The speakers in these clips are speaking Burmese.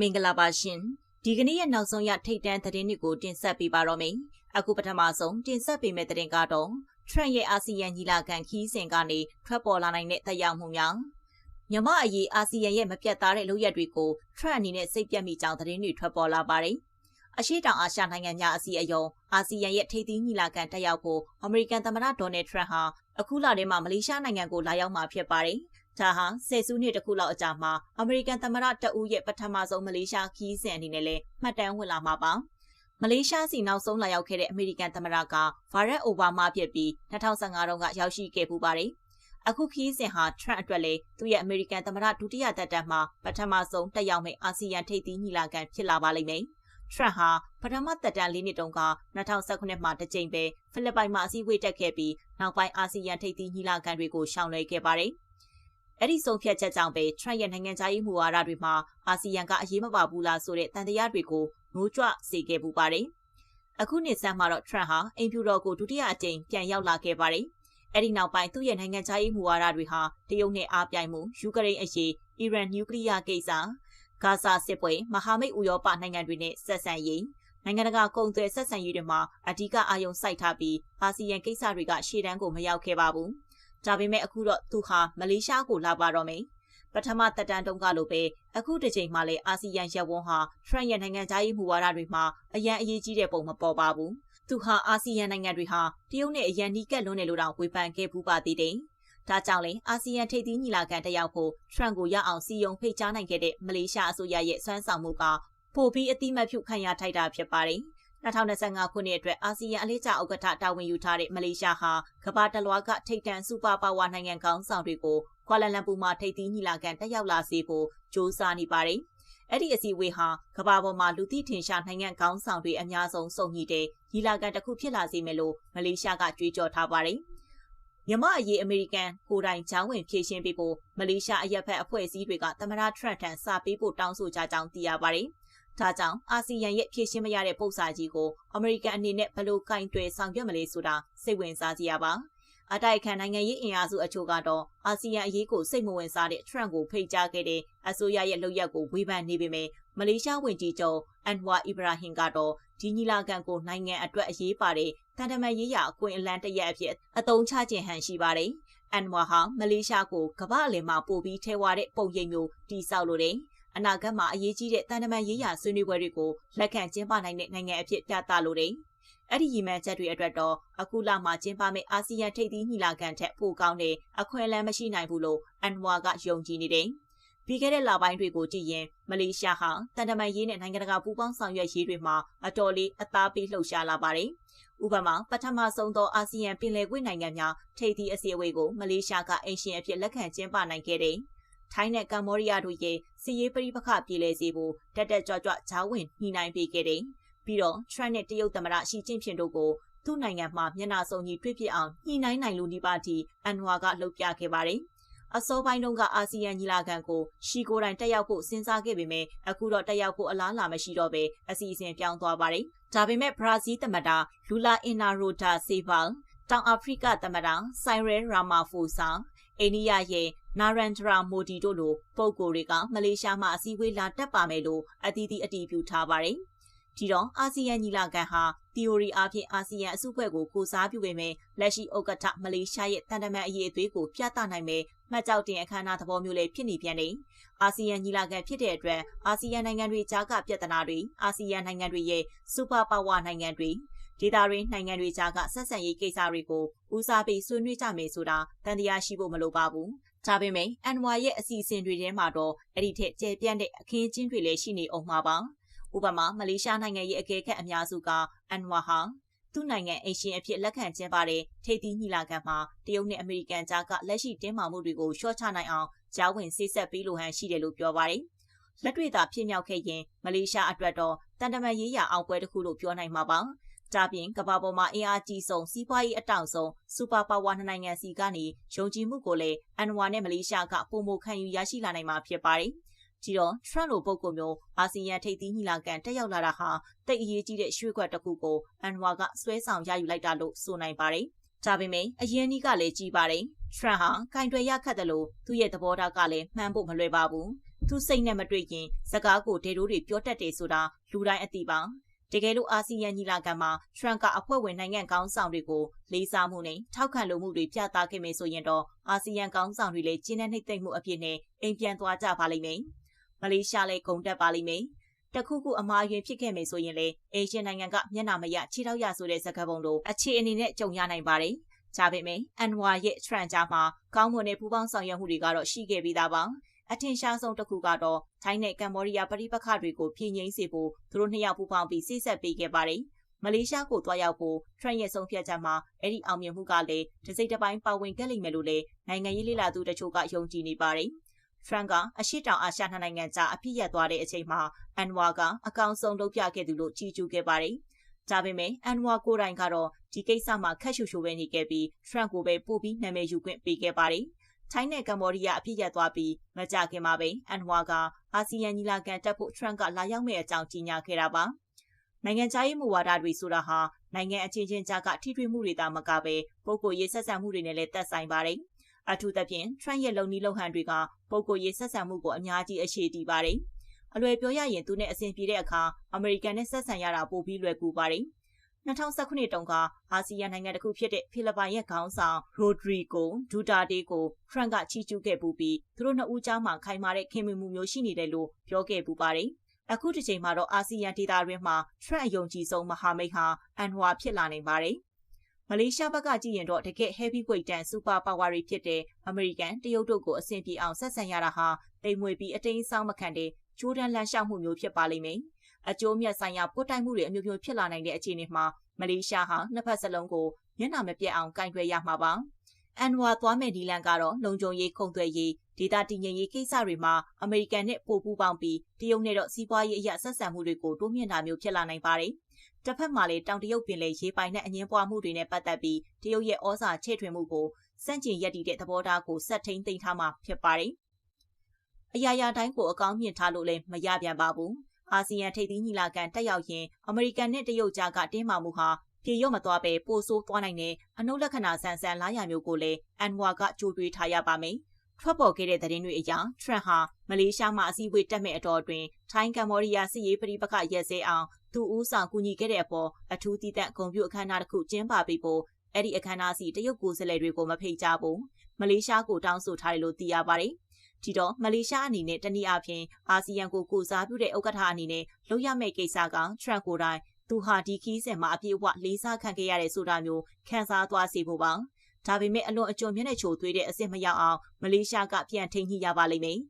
မင်္ဂလာပါရှင်ဒီကနေ့ရဲ့နောက်ဆုံးရထိတ်တန့်သတင်းတွေကိုတင်ဆက်ပေးပါတော့မယ်အခုပထမဆုံးတင်ဆက်ပေးမယ့်သတင်းကတော့ထရန့်ရဲ့အာဆီယံညီလာခံခီးစဉ်ကနေထွက်ပေါ်လာနိုင်တဲ့သက်ရောက်မှုများမြမအရေးအာဆီယံရဲ့မပြတ်သားတဲ့လုပ်ရက်တွေကိုထရန့်အနေနဲ့စိတ်ပြတ်မိကြောင်းသတင်းတွေထွက်ပေါ်လာပါတယ်အရှိတောင်အာရှနိုင်ငံများအစည်းအရုံးအာဆီယံရဲ့ထိပ်သီးညီလာခံတက်ရောက်ဖို့အမေရိကန်သမ္မတဒေါ်နယ်ထရန့်ဟာအခုလထဲမှာမလေးရှားနိုင်ငံကိုလာရောက်မှာဖြစ်ပါတယ်။ ဒါဟာဆယ်စုနှစ်တခုလောက်အကြာမှာအမေရိကန်သမ္မတတဦးရဲ့ပထမဆုံးမလေးရှားခီးစဉ်အနေနဲ့လည်းမှတ်တမ်းဝင်လာမှာပါ။မလေးရှားစီနောက်ဆုံးလာရောက်ခဲ့တဲ့အမေရိကန်သမ္မတကဗာရက်အိုဘားမားဖြစ်ပြီး2015တုန်းကရောက်ရှိခဲ့ပူပါတယ်။အခုခီးစဉ်ဟာထရန့်အတွက်လည်းသူ့ရဲ့အမေရိကန်သမ္မတဒုတိယသက်တမ်းမှာပထမဆုံးတက်ရောက်မယ့်အာဆီယံထိပ်သီးညီလာခံဖြစ်လာပါလိမ့်မယ်။ထရန့်ဟာပထမသက်တမ်း၄နှစ်တုန်းက2019မှာတစ်ကြိမ်ပဲဖိလစ်ပိုင်မှာအစည်းအဝေးတက်ခဲ့ပြီးနောက်ပိုင်းအာဆီယံထိပ်သီးညီလာခံတွေကိုရှောင်လွှဲခဲ့ပါတယ်။ အဲ့ဒီဆုံးဖြတ်ချက်ကြောင့်ပဲ Trump ရဲ့နိုင်ငံခြားရေးမူဝါဒတွေမှာအာဆီယံကအရေးမပါဘူးလားဆိုတဲ့တန်တရားတွေကိုငိုကြွစေခဲ့ပူပါတယ်။အခုနှစ်ဆန်းမှာတော့ Trump ဟာအိမ်ဖြူတော်ကိုဒုတိယအကြိမ်ပြန်ရောက်လာခဲ့ပါတယ်။အဲ့ဒီနောက်ပိုင်းသူ့ရဲ့နိုင်ငံခြားရေးမူဝါဒတွေဟာတရုတ်နဲ့အားပြိုင်မှုယူကရိန်းအရေးအီရန်နျူကလ িয়ার ကိစ္စဂါဇာစစ်ပွဲမဟာမိတ်ဥရောပနိုင်ငံတွေနဲ့ဆက်ဆံရေးနိုင်ငံတကာကုန်သွယ်ဆက်ဆံရေးတွေမှာအဓိကအာရုံစိုက်ထားပြီးအာဆီယံကိစ္စတွေကရှေ့တန်းကိုမရောက်ခဲ့ပါဘူး။ ဒါပေမဲ့အခုတော့သူဟာမလေးရှားကိုလာပါတော့မယ်။ပထမတက်တန်းတုန်းကလိုပဲအခုတစ်ချိန်မှလည်းအာဆီယံရပ်ဝန်းဟာထရန့်ရဲ့နိုင်ငံသားရေးမူဝါဒတွေမှာအရန်အရေးကြီးတဲ့ပုံမပေါ်ပါဘူး။သူဟာအာဆီယံနိုင်ငံတွေဟာတရုတ်နဲ့အရန်နီးကပ်လွန်းတယ်လို့တောင်ဝေဖန်ခဲ့ပူးပါသေးတယ်။ဒါကြောင့်လည်းအာဆီယံထိပ်သီးညီလာခံတက်ရောက်ဖို့ထရန့်ကိုရအောင်စီယုံဖိတ်ကြားနိုင်ခဲ့တဲ့မလေးရှားအစိုးရရဲ့စွမ်းဆောင်မှုကပိုပြီးအတိမတ်ဖြုခံရထိုက်တာဖြစ်ပါတယ်။ 2025ခုနှစ်အတွက်အာဆီယံအလေးကျဥက္ကဋ္ဌတာဝန်ယူထားတဲ့မလေးရှားဟာကမ္ဘာတလွှားကထိပ်တန်းစူပါပါဝါနိုင်ငံကောင်းဆောင်တွေကိုကွာလာလမ်ပူမှာထိပ်သီးညီလာခံတက်ရောက်လာစေဖို့ကြိုးစားနေပါတယ်။အဲ့ဒီအစည်းအဝေးဟာကမ္ဘာပေါ်မှာလူသိထင်ရှားနိုင်ငံကောင်းဆောင်တွေအများဆုံးစုံညီတဲ့ညီလာခံတစ်ခုဖြစ်လာစေမယ်လို့မလေးရှားကကြွေးကြော်ထားပါတယ်။မြမအရေးအမေရိကန်ကိုတိုင်ချောင်းဝင်ဖြည့်ရှင်းပေးဖို့မလေးရှားအရက်ဖက်အဖွဲ့အစည်းတွေကသမ္မတထရန့်ထံစာပေးဖို့တောင်းဆိုကြကြောင်းသိရပါတယ်။ ဒါကြောင့်အာဆီယံရဲ့ဖြည့်ရှင်းမရတဲ့ပုံစံကြီးကိုအမေရိကန်အနေနဲ့ဘယ်လိုကင်တွယ်ဆောင်ရွက်မလဲဆိုတာစိတ်ဝင်စားစရာပါ။အတိုက်ခံနိုင်ငံရေးအင်အားစုအချို့ကတော့အာဆီယံအရေးကိုစိတ်မဝင်စားတဲ့ Trump ကိုဖိတ်ကြားခဲ့တဲ့အစိုးရရဲ့လုပ်ရက်ကိုဝေဖန်နေပေမဲ့မလေးရှားဝန်ကြီးချုပ်အန်ဝါအီဘရာဟင်ကတော့ဒီညီလာခံကိုနိုင်ငံအတွက်အရေးပါတဲ့တန်တမန်ရေးရာအခွင့်အလမ်းတစ်ရပ်အဖြစ်အသုံးချခြင်းဟန်ရှိပါတယ်။အန်ဝါဟာမလေးရှားကိုကမ္ဘာအလယ်မှာပို့ပြီးထဲဝါတဲ့ပုံရိပ်မျိုးတိစောက်လိုတယ်။ အနာဂတ်မှာအရေးကြီးတဲ့တန်တမန်ရေးရာဆွေးနွေးပွဲတွေကိုလက်ခံကျင်းပနိုင်တဲ့နိုင်ငံအဖြစ်ပြသလိုတယ်။အဲ့ဒီရည်မှန်းချက်တွေအတွက်တော့အခုလမှာကျင်းပမယ့်အာဆီယံထိပ်သီးညီလာခံထက်ပိုကောင်းတဲ့အခွင့်အလမ်းမရှိနိုင်ဘူးလို့အန်ဝါကယုံကြည်နေတယ်။ပြီးခဲ့တဲ့လပိုင်းတွေကိုကြည့်ရင်မလေးရှားဟာတန်တမန်ရေးနဲ့နိုင်ငံတကာပူးပေါင်းဆောင်ရွက်ရေးတွေမှာအတော်လေးအသားပေးလှုပ်ရှားလာပါတယ်။ဥပမာပထမဆုံးသောအာဆီယံပင်လယ်ကွေ့နိုင်ငံများထိပ်သီးအစည်းအဝေးကိုမလေးရှားကအင်ရှင်အဖြစ်လက်ခံကျင်းပနိုင်ခဲ့တယ်။ ထိုင်းနဲ့ကမ္ဘောဒီးယားတို့ရဲ့စီးရေးပရိပခပြည်လဲစေဖို့တက်တက်ကြွကြွဂျားဝင်ညှိနှိုင်းပေးခဲ့တယ်။ပြီးတော့ Trump နဲ့တရုတ်သမ္မတရှီကျင့်ဖျင်တို့ကိုသူ့နိုင်ငံမှာမျက်နှာစုံကြီးတွေ့ဖြစ်အောင်ညှိနှိုင်းနိုင်လို့ဒီပါတီအန်ဝါကလှုပ်ပြခဲ့ပါတယ်။အစောပိုင်းတုန်းကအာဆီယံညီလာခံကိုရှီကိုတိုင်တက်ရောက်ဖို့စဉ်းစားခဲ့ပေမဲ့အခုတော့တက်ရောက်ဖို့အလားအလာမရှိတော့ဘဲအစီအစဉ်ပြောင်းသွားပါတယ်။ဒါပေမဲ့ဘရာဇီးသမ္မတလူလာအင်နာရိုတာဆေဗာတောင်အာဖရိကသမ္မတဆိုင်ရဲရာမာဖိုဆာအိန္ဒိယရဲ့ နာရန်ဒရာမိုဒီတို့လိုပုဂ္ဂိုလ်တွေကမလေးရှားမှာအစည်းအဝေးလာတက်ပါမယ်လို့အသီးသီးအတည်ပြုထားပါတယ်။ဒီတော့အာဆီယံညီလာခံဟာ theory အဖြစ်အာဆီယံအစုအဖွဲ့ကိုကိုစားပြုပေမဲ့လက်ရှိဥက္ကဋ္ဌမလေးရှားရဲ့တန်တမန်အရေးအသွေးကိုပြသနိုင်မယ်မှတ်ကြောက်တင်အခမ်းအနားသဘောမျိုးလေးဖြစ်နေပြန်တယ်။အာဆီယံညီလာခံဖြစ်တဲ့အတွက်အာဆီယံနိုင်ငံတွေကြားကပြဿနာတွေအာဆီယံနိုင်ငံတွေရဲ့စူပါပါဝါနိုင်ငံတွေဒေသတွင်းနိုင်ငံတွေကြားကဆက်ဆံရေးကိစ္စတွေကိုဦးစားပေးဆွေးနွေးကြမယ်ဆိုတာတန်တရားရှိဖို့မလိုပါဘူး။ ဒါပေမဲ့အန်ဝါရဲ့အစီအစဉ်တွေထဲမှာတော့အဲ့ဒီထက်ကျယ်ပြန့်တဲ့အခင်းအကျင်းတွေလည်းရှိနေအောင်မှာပါ။ဥပမာမလေးရှားနိုင်ငံရဲ့အကဲခတ်အများစုကအန်ဝါဟာသူ့နိုင်ငံအရှင်အဖြစ်လက်ခံကျင်းပတဲ့ထိပ်သီးညီလာခံမှာတရုတ်နဲ့အမေရိကန်ကြားကလက်ရှိတင်းမာမှုတွေကိုလျှော့ချနိုင်အောင်ကြားဝင်ဆေးဆက်ပေးလိုဟန်ရှိတယ်လို့ပြောပါတယ်။လက်တွေ့သာဖြစ်မြောက်ခဲ့ရင်မလေးရှားအတွက်တော့တန်တမာရေးရာအောင်ပွဲတစ်ခုလို့ပြောနိုင်မှာပါ။ ဒါပြင်ကမ္ဘာပေါ်မှာအင်အားကြီးဆုံးစီးပွားရေးအတောင်ဆုံးစူပါပါဝါနှစ်နိုင်ငံစီကနေယုံကြည်မှုကိုလည်းအန်ဝါနဲ့မလေးရှားကပုံမခံယူရရှိလာနိုင်မှာဖြစ်ပါတယ်။ဒီတော့ Trump လိုပုဂ္ဂိုလ်မျိုးအာဆီယံထိပ်သီးညီလာခံတက်ရောက်လာတာဟာတိတ်အရေးကြီးတဲ့ရွှေ့ကွက်တစ်ခုကိုအန်ဝါကဆွဲဆောင်ရယူလိုက်တာလို့ဆိုနိုင်ပါတယ်။ဒါပေမဲ့အရင်နီးကလည်းကြီးပါတယ်။ Trump ဟာကင်တွယ်ရခတ်တယ်လို့သူ့ရဲ့သဘောထားကလည်းမှန်းဖို့မလွယ်ပါဘူး။သူစိတ်နဲ့မတွေ့ရင်စကားကိုဒေတိုးတွေပြောတတ်တယ်ဆိုတာလူတိုင်းအသိပါ တကယ်လို့အာဆီယံညီလာခံမှာထရန့်ကအဖွဲ့ဝင်နိုင်ငံကောင်းဆောင်တွေကိုလေးစားမှုနဲ့ထောက်ခံလိုမှုတွေပြသခဲ့မယ်ဆိုရင်တော့အာဆီယံကောင်းဆောင်တွေလည်းကျင်းတဲ့နှိမ့်သိမ့်မှုအဖြစ်နဲ့အိမ်ပြန်သွားကြပါလိမ့်မယ်။မလေးရှားလည်းဂုံတက်ပါလိမ့်မယ်။တခုခုအမှားယွင်းဖြစ်ခဲ့မယ်ဆိုရင်လေအေရှင်နိုင်ငံကမျက်နှာမရခြေထောက်ရဆိုတဲ့စကားပုံလိုအခြေအနေနဲ့ကြုံရနိုင်ပါတယ်။ဒါပေမဲ့အန်ဝါရဲ့ထရန့်ကြားမှာကောင်းမွန်တဲ့ပူးပေါင်းဆောင်ရွက်မှုတွေကတော့ရှိခဲ့ပြီးသားပါ။ အထင်ရှားဆုံးတစ်ခုကတော့ထိုင်းနဲ့ကမ္ဘောဒီးယားပြည်ပခတွေကိုပြည်ငိမ့်စေဖို့သူတို့နှစ်ယောက်ပူးပေါင်းပြီးစိစက်ပေးခဲ့ပါတယ်။မလေးရှားကိုတွားရောက်ဖို့ထရန့်ရဲ့ဆုံးဖြတ်ချက်မှာအဲ့ဒီအောင်မြင်မှုကလည်းတစိမ့်တစ်ပိုင်းပါဝင်ခဲ့လိမ့်မယ်လို့လည်းနိုင်ငံရေးလေလာသူတချို့ကယုံကြည်နေပါတယ်။ထရန့်ကအရှိတောင်အာရှနှစ်နိုင်ငံကြားအပြစ်ရသွားတဲ့အချိန်မှာအန်ဝါကအကောင်ဆုံးလုပ်ပြခဲ့သူလို့ကြီးကျူးခဲ့ပါတယ်။ဒါပေမဲ့အန်ဝါကိုယ်တိုင်ကတော့ဒီကိစ္စမှာခက်ရှူရှူပဲနေခဲ့ပြီးထရန့်ကိုပဲပို့ပြီးနာမည်ယူခွင့်ပေးခဲ့ပါတယ်။ ထိုင်းနဲ့ကမ္ဘောဒီးယားအပြစ်ရသွားပြီးမကြခင်မှာပဲအန်ဟွာကအာဆီယံညီလာခံတက်ဖို့ထရန့်ကလာရောက်မဲ့အကြောင်းကြေညာခဲ့တာပါနိုင်ငံခြားရေးမူဝါဒတွေဆိုတာဟာနိုင်ငံအချင်းချင်းကြားကထိတွေ့မှုတွေသာမကပဲပုဂ္ဂိုလ်ရေးဆက်ဆံမှုတွေနဲ့လည်းသက်ဆိုင်ပါတယ်အထူးသဖြင့်ထရန့်ရဲ့လုံနီးလုံဟန်တွေကပုဂ္ဂိုလ်ရေးဆက်ဆံမှုကိုအများကြီးအရှိတည်ပါတယ်အလွယ်ပြောရရင်သူနဲ့အဆင်ပြေတဲ့အခါအမေရိကန်နဲ့ဆက်ဆံရတာပိုပြီးလွယ်ကူပါတယ် 2019တုန်းကအာဆီယံနိုင်ငံတစ်ခုဖြစ်တဲ့ဖိလစ်ပိုင်ရဲ့ခေါင်းဆောင်ရိုဒရီဂိုဒူတာတေးကိုဖရန့်ကချီးကျူးခဲ့ပူပြီးသူတို့နှစ်ဦးကြားမှာခိုင်မာတဲ့ခင်မင်မှုမျိုးရှိနေတယ်လို့ပြောခဲ့ပူပါတယ်။အခုတစ်ချိန်မှာတော့အာဆီယံဒေသတွင်းမှာထရန့်အယုံကြည်ဆုံးမဟာမိတ်ဟာအန်ဟွာဖြစ်လာနိုင်ပါတယ်။မလေးရှားဘက်ကကြည့်ရင်တော့တကယ် heavyweight တန် super power တွေဖြစ်တဲ့အမေရိကန်တရုတ်တို့ကိုအဆင်ပြေအောင်ဆက်ဆံရတာဟာတိမ်မွေပြီးအတိမ်ဆောင်းမခံတဲ့ဂျိုးဒန်လန်ရှောက်မှုမျိုးဖြစ်ပါလိမ့်မယ်။ အကျိုးမြတ်ဆိုင်ရာပုတ်တိုက်မှုတွေအမျိုးမျိုးဖြစ်လာနိုင်တဲ့အခြေအနေမှာမလေးရှားဟာနှစ်ဖက်စလုံးကိုမျက်နှာမပြတ်အောင်ကင်တွယ်ရမှာပါ။အန်ဝါသွားမဲ့ဒီလန်ကတော့လုံခြုံရေးခုံသွဲရေးဒေတာတည်ငြိမ်ရေးကိစ္စတွေမှာအမေရိကန်နဲ့ပို့ပူးပေါင်းပြီးတရုတ်နဲ့တော့စီးပွားရေးအရာဆက်ဆံမှုတွေကိုတိုးမြှင့်တာမျိုးဖြစ်လာနိုင်ပါတယ်။တစ်ဖက်မှာလည်းတောင်တရုတ်ပင်လယ်ရေးပိုင်နဲ့အငင်းပွားမှုတွေနဲ့ပတ်သက်ပြီးတရုတ်ရဲ့ဩဇာချဲ့ထွင်မှုကိုစန့်ကျင်ရည်တည်တဲ့သဘောထားကိုဆက်ထိန်သိမ်းထားမှာဖြစ်ပါတယ်။အရာရာတိုင်းကိုအကောင်းမြင်ထားလို့လည်းမရပြန်ပါဘူး။ အာဆီယံထိပ်သီးညီလာခံတက်ရောက်ရင်အမေရိကန်နဲ့တရုတ်ကြားကတင်းမာမှုဟာပြေရော့မသွားပဲပိုဆိုးသွားနိုင်တဲ့အနုလက္ခဏာဆန်ဆန်လာရမျိုးကိုလည်းအန်ဝါကကြိုးတွေးထားရပါမယ်။ထွက်ပေါ်ခဲ့တဲ့သတင်းတွေအရထရန့်ဟာမလေးရှားမှာအစည်းအဝေးတက်မဲ့အတော်တွင်ထိုင်းကမ္ဘောဒီးယားစစ်ရေးပဋိပက္ခရက်စဲအောင်သူဦးဆောင်ကူညီခဲ့တဲ့အပေါ်အထူးတည်တဲ့ဂုံပြုအခမ်းအနားတစ်ခုကျင်းပပေးဖို့အဲ့ဒီအခမ်းအနားစီတရုတ်ကိုယ်စားလှယ်တွေကိုမဖိတ်ကြားဘူးမလေးရှားကိုတောင်းဆိုထားတယ်လို့သိရပါတယ်။ ဒီတော့မလေးရှားအနေနဲ့တနည်းအားဖြင့်အာဆီယံကိုကိုစားပြုတဲ့ဥက္ကဋ္ဌအနေနဲ့လုပ်ရမယ့်ကိစ္စကထရန့်ကိုတိုင်သူဟာဒီခီးစင်မှာအပြည့်အဝလေးစားခံခဲ့ရတဲ့ဆိုတာမျိုးခံစားသွားစေဖို့ပါဒါပေမဲ့အလွန်အကျွံမျက်နှာချိုသွေးတဲ့အစ်စ်မရောက်အောင်မလေးရှားကပြန်ထိန်ညှိရပါလိမ့်မယ်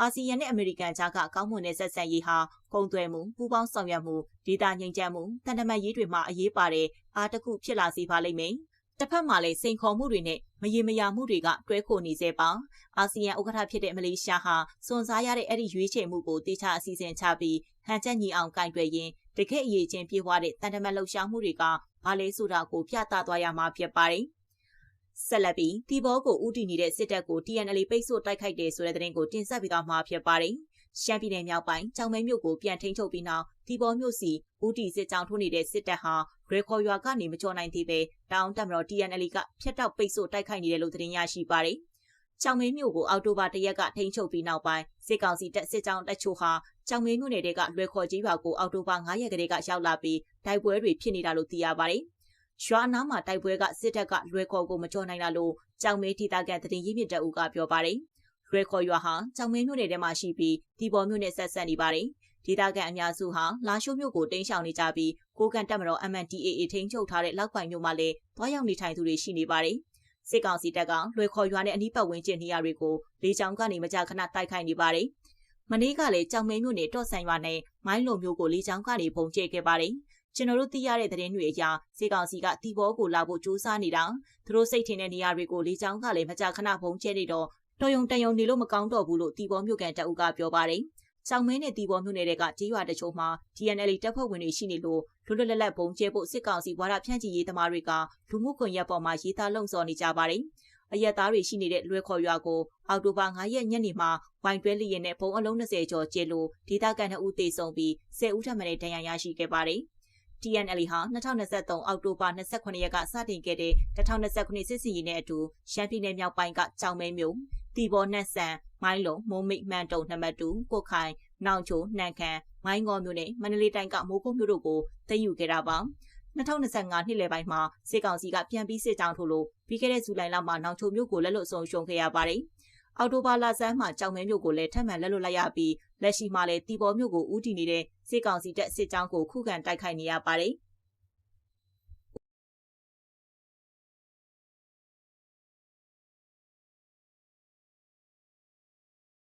အာဆီယံနဲ့အမေရိကန်ကြားကကောင်းမွန်တဲ့ဆက်ဆံရေးဟာကုန်သွယ်မှုပူးပေါင်းဆောင်ရွက်မှုဒေသငြိမ်းချမ်းမှုတန်တမာရေးတွေမှာအရေးပါတဲ့အားတစ်ခုဖြစ်လာစေပါလိမ့်မယ်။ တစ်ဖက်မှာလည်းစိန်ခေါ်မှုတွေနဲ့မရေမရာမှုတွေကတွဲခိုနေစေပါအာဆီယံဥက္ကဋ္ဌဖြစ်တဲ့မလေးရှားဟာစွန်စားရတဲ့အဲ့ဒီရွေးချယ်မှုကိုတေချာအစီအစဉ်ချပြီးဟန်ချက်ညီအောင်ကင်တွယ်ရင်းတကယ့်အရေးချင်းပြေးွားတဲ့တန်တမတ်လှုပ်ရှားမှုတွေကဘာလဲဆိုတာကိုပြသသွားရမှာဖြစ်ပါတယ်ဆက်လက်ပြီးတီဘောကိုဥတီနေတဲ့စစ်တပ်ကို TNL ပိတ်ဆို့တိုက်ခိုက်တယ်ဆိုတဲ့သတင်းကိုတင်ဆက်ပြီးတော့မှာဖြစ်ပါတယ်။ ရှမ်းပြည်နယ်မြောက်ပိုင်းကြောင်မဲမြို့ကိုပြန်ထိန်းချုပ်ပြီးနောက်ဒီပေါ်မြို့စီဦးတီစစ်ကြောင်းထိုးနေတဲ့စစ်တပ်ဟာရေခေါ်ရွာကနေမကျော်နိုင်သေးပဲတောင်တက်မတော် TNL ကဖျက်တောက်ပိတ်ဆို့တိုက်ခိုက်နေတယ်လို့သတင်းရရှိပါတယ်။ကြောင်မဲမြို့ကိုအောက်တိုဘာတရက်ကထိန်းချုပ်ပြီးနောက်ပိုင်းစစ်ကောင်စီတပ်စစ်ကြောင်းတပ်ချို့ဟာကြောင်မဲမြို့နယ်တွေကလွယ်ခေါ်ကြီးရွာကိုအောက်တိုဘာ9ရက်ကလေးကရောက်လာပြီးတိုက်ပွဲတွေဖြစ်နေတာလို့သိရပါတယ်။ရွာနားမှာတိုက်ပွဲကစစ်တပ်ကလွယ်ခေါ်ကိုမကြော်နိုင်တာလို့ကြောင်မဲဒေသခံသတင်းရင်းမြစ်တအူကပြောပါတယ်။ ရွယ်ခေါ်ရွာဟာကြောင်မင်းမြို့နယ်ထဲမှာရှိပြီးဒီပေါ်မြို့နယ်ဆက်ဆက်နေပါတယ်။ဒေသခံအများစုဟာလာရှိုးမြို့ကိုတင်းရှောင်နေကြပြီးကိုကန်တက်မတော် MNDAA ထိန်းချုပ်ထားတဲ့လောက်ပိုင်မြို့မှာလည်းတွားရောက်နေထိုင်သူတွေရှိနေပါတယ်။စစ်ကောင်စီတပ်ကလွယ်ခေါ်ရွာနဲ့အနီးပတ်ဝန်းကျင်နေရာတွေကိုလေကြောင်းကနေမကြာခဏတိုက်ခိုက်နေပါတယ်။မနေ့ကလည်းကြောင်မဲမြို့နယ်တော့ဆန်ရွာနဲ့မိုင်းလုံမြို့ကိုလေကြောင်းကနေပုံကျဲခဲ့ပါတယ်။ကျွန်တော်တို့သိရတဲ့သတင်းတွေအရစေကောင်စီကတီဘောကိုလာဖို့ကြိုးစားနေတာသူတို့စိတ်ထင်တဲ့နေရာတွေကိုလေကြောင်းကလည်းမကြာခဏပုံကျဲနေတော့ တော်ယုံတယုံနေလို့မကောင်းတော့ဘူးလို့တီဘောမြို့ကန်တအုပ်ကပြောပါတယ်။ကြောင်မဲနဲ့တီဘောမြို့နယ်တွေကကြေးရွာတချို့မှာ DNL တပ်ဖွဲ့ဝင်တွေရှိနေလို့လွတ်လွတ်လပ်လပ်ပုံကျဲဖို့စစ်ကောင်စီဝါဒဖြန့်ချီရေးသမားတွေကလူမှုကွန်ရက်ပေါ်မှာရေးသားလှုံ့ဆော်နေကြပါတယ်။အရက်သားတွေရှိနေတဲ့လွယ်ခေါ်ရွာကိုအောက်တိုဘာ9ရက်ညနေမှာဝိုင်တွဲလီရင်နဲ့ဘုံအလုံး20ကျော်ကျဲလို့ဒေသခံ2ဦးသေဆုံးပြီး10ဦးထပ်မံဒဏ်ရာရရှိခဲ့ပါတယ်။ TNL ဟာ2023အောက်တိုဘာ28ရက်ကစတင်ခဲ့တဲ့2029စစ်စီရင်နဲ့အတူရှမ်းပြည်နယ်မြောက်ပိုင်းကကြောင်မဲမြို့ တီဘောနတ်ဆန်မိုင်းလုံမုံမိတ်မှန်တုံနံပါတ်2ကိုခိုင်နောင်ချိုနှံခမ်းမိုင်းငေါမြို့နယ်မန္တလေးတိုင်းကမိုးကုတ်မြို့တို့ကိုသိမ်းယူခဲ့တာပါ2025နှစ်လယ်ပိုင်းမှာစစ်ကောင်စီကပြန်ပြီးစစ်ကြောင်းထိုးလို့ပြီးခဲ့တဲ့ဇူလိုင်လမှာနောင်ချိုမြို့ကိုလက်လွတ်ဆုံးရှုံးခဲ့ရပါတယ်။အော်တိုဘာလဆန်းမှာကြောင်မဲမြို့ကိုလည်းထပ်မံလက်လွတ်လိုက်ရပြီးလက်ရှိမှာလည်းတီဘော်မြို့ကိုဦးတည်နေတဲ့စစ်ကောင်စီတပ်စစ်ကြောင်းကိုခုခံတိုက်ခိုက်နေရပါတယ်။